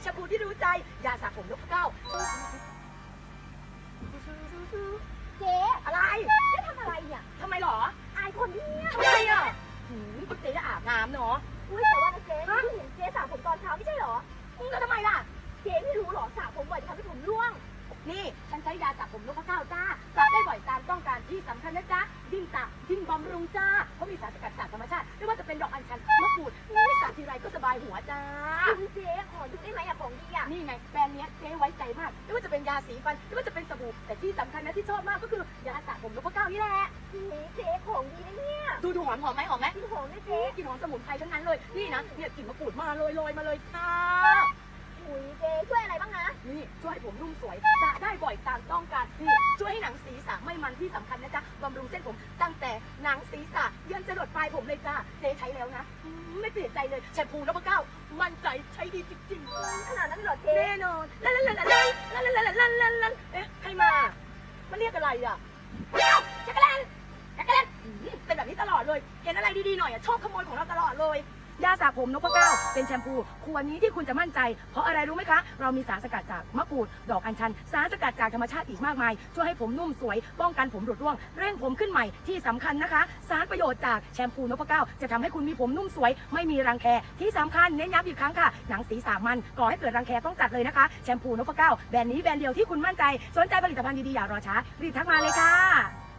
ที่รู้ใจ ยาสระผมนกเก้าเจ๊อะไรเจ๊ทำอะไรเนี่ยทำไมหรอ อายคนที่เนี่ยทำไมอะหืมก็เจ๊จะอาบน้ำเนาะอุ้ยแต่ว่านะเจ๊เพิ่งเห็นเจ๊สระผมตอนเช้าไม่ใช่เหรออืมแล้วทำไมล่ะ เจ๊ไม่รู้เหรอสระผมบ่อยจะทำให้ผมร่วง นี่ฉันใช้ยาสระผมนกเก้าจ้าสระได้บ่อยตามต้องการที่สำคัญนะจ๊ะยิ่งสระยิ่งบำรุงจ้าเพราะมีสารสกัดายหัวจ้าคุณเจ๊ขอดูได้ไหมอะของดีอะนี่ไงแบรนด์เนี้ยเจ๊ไว้ใจมากไม่ว่าจะเป็นยาสีฟันไม่ว่าจะเป็นสบู่แต่ที่สำคัญนะที่ชอบมากก็คือยาสระผมนกเก้านี่แหละเจ๊เจของดีนะเนี่ยดูดูหอมหอมไหมหอมไหมกินหอมนะเจ๊เจ๊กลิ่นหอมสมุนไพรทั้งนั้นเลยนี่นะเนี่ยกลิ่นมะกรูดมาเลยลอยมาเลยค่ะ อุ้ยเจ๊ช่วยอะไรบ้างนะ นี่ ช่วยให้ผมนุ่มสวยสระได้บ่อยตามต้องการนี่ช่วยให้หนังศีรษะไม่มันที่สำคัญนะจ๊ะบำรุงเส้นผมตั้งแต่หนังศีรษะยันจรดปลายผมเลยจ้าเจ๊ใช้แล้วนะอืมไม่เปลี่ยนใจเลยแชมพูนพเก้ามั่นใจใช้ดีจริงขนาดนั้นเลยเหรอๆเจ๊แน่นอนลันลันลันลันลันลันลันลันลันลันเอ๊ะใครมามันเรียกอะไรอะอ้าวจักรแลนจักรแลนอืมเป็นแบบนี้ตลอดเลยเห็นอะไรดีๆหน่อยอะชอบขโมยของเราตลอดเลย ยาสระผมนพเก้าเป็นแชมพูขวดนี้ที่คุณจะมั่นใจ เพราะอะไรรู้ไหมคะ เรามีสารสกัดจากมะกรูด ดอกอัญชัน สารสกัดจากธรรมชาติอีกมากมาย ช่วยให้ผมนุ่มสวย ป้องกันผมหลุดร่วง เร่งผมขึ้นใหม่ที่สำคัญนะคะ สารประโยชน์จากแชมพูนพเก้าจะทำให้คุณมีผมนุ่มสวย ไม่มีรังแค ที่สำคัญเน้นย้ำอีกครั้งค่ะ หนังศีรษะมันก่อให้เกิดรังแคต้องจัดเลยนะคะ แชมพูนพเก้าแบรนด์นี้แบรนด์เดียวที่คุณมั่นใจ สนใจผลิตภัณฑ์ดีๆอย่ารอช้ารีบทักมาเลยค่ะ